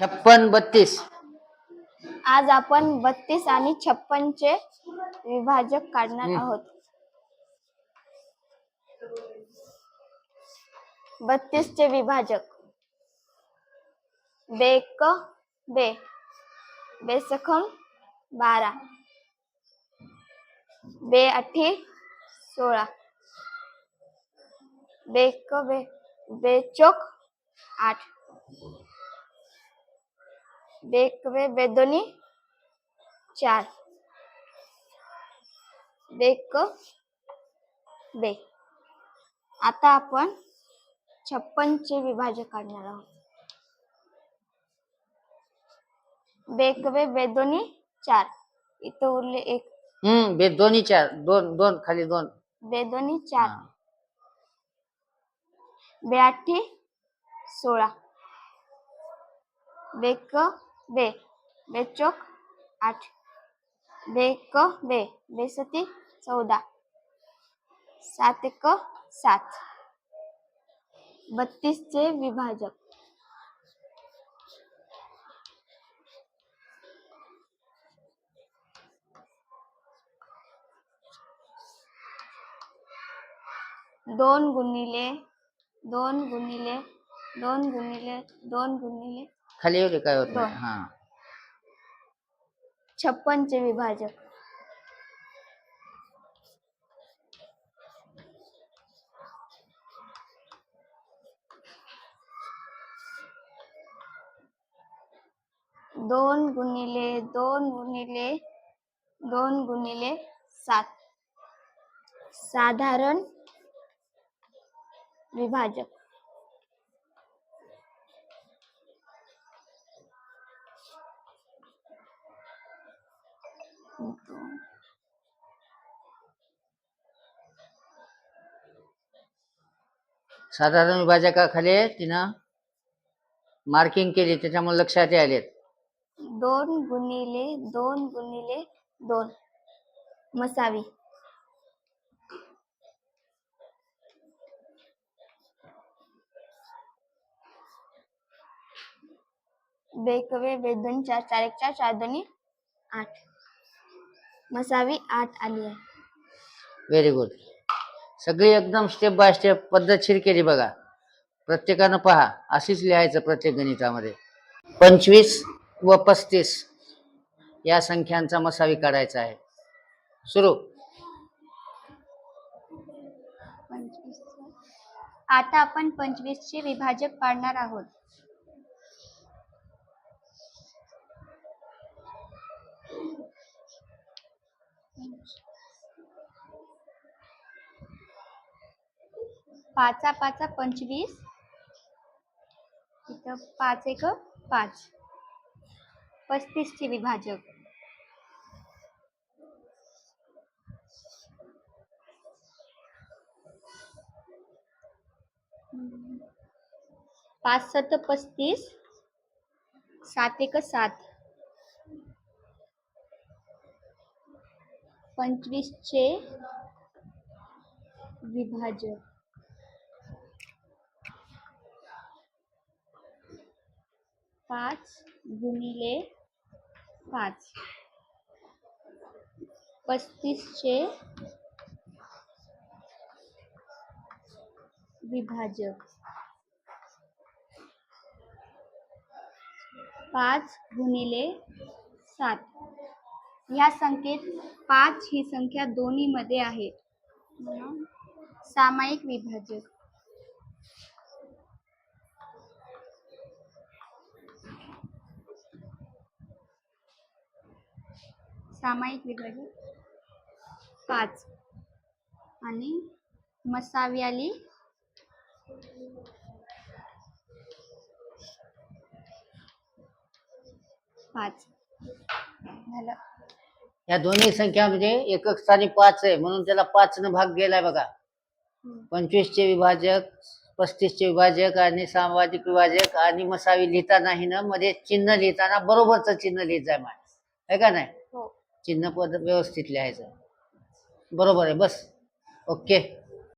छप्पन बत्तीस. आज आपण बत्तीस आणि छप्पन चे विभाजक काढणार. आहोत. बत्तीस चे विभाजक. बेक बे. बेसखम बारा. बे अठी सोळा. बेक बे. बेचोक आठ. बेक बे बेदोनी चार। बेक बे आता आपण छप्पन चे विभाजक काढणार आहोत. बेक बे बेदोनी चार। इथं उरले एक. हम्म बे दोन्ही चार. दोन दोन खाली दोन. बेदोनी चार. बेआठी सोळा. बेक बे बेचोक आठ बेक बे बेसती चौदा सात एक सात बत्तीस चे विभाजक दोन गुणिले दोन गुणिले दोन गुणिले दोन गुणिले खाली येऊ दे काय होत नाही. हा. छप्पन चे विभाजक. दोन गुणिले दोन गुणिले दोन गुणिले सात. साधारण विभाजक. साधारण विभाजकाखाली तिनं मार्किंग केली त्याच्यामुळे लक्षात आलेत. दोन गुणिले दोन गुणिले दोन. मसावी. बेकवे बेदोन चार चार एक चार चार दोन्ही आठ. मसावी आठ आली आहे. व्हेरी गुड सगळी एकदम स्टेप बाय स्टेप पद्धतशीर केली बघा. प्रत्येकानं पहा अशीच लिहायचं प्रत्येक गणितामध्ये. पंचवीस व पस्तीस या संख्यांचा मसावी काढायचा आहे. सुरू. पंचवीस. आता आपण पंचवीस चे विभाजक पाडणार आहोत. पाचा पाचा पंचवीस. इथं पाच एक पाच. पस्तीसचे विभाजक. पाच सत पस्तीस. सात एक सात. पंचवीसचे विभाजक. पाच गुणिले पाच. पस्तीसचे विभाजक. पाच गुणिले सात. ह्या संख्येत पाच ही संख्या दोन्हीमध्ये आहे सामायिक विभाजक. सामायिक विभाजक पाच. आणि मसावी आली. पाच. झालं. या दोन्ही संख्यामध्ये एकक स्थानी पाच आहे म्हणून त्याला पाच न भाग गेलाय बघा. पंचवीसचे विभाजक पस्तीसचे विभाजक आणि सामाजिक विभाजक आणि मसावी लिहितानाही ना मध्ये चिन्ह लिहिताना बरोबरचं चिन्ह लिहित जाय माय आहे का नाही? चिन्ह पद व्यवस्थित लिहायचं. बरोबर आहे बस. ओके.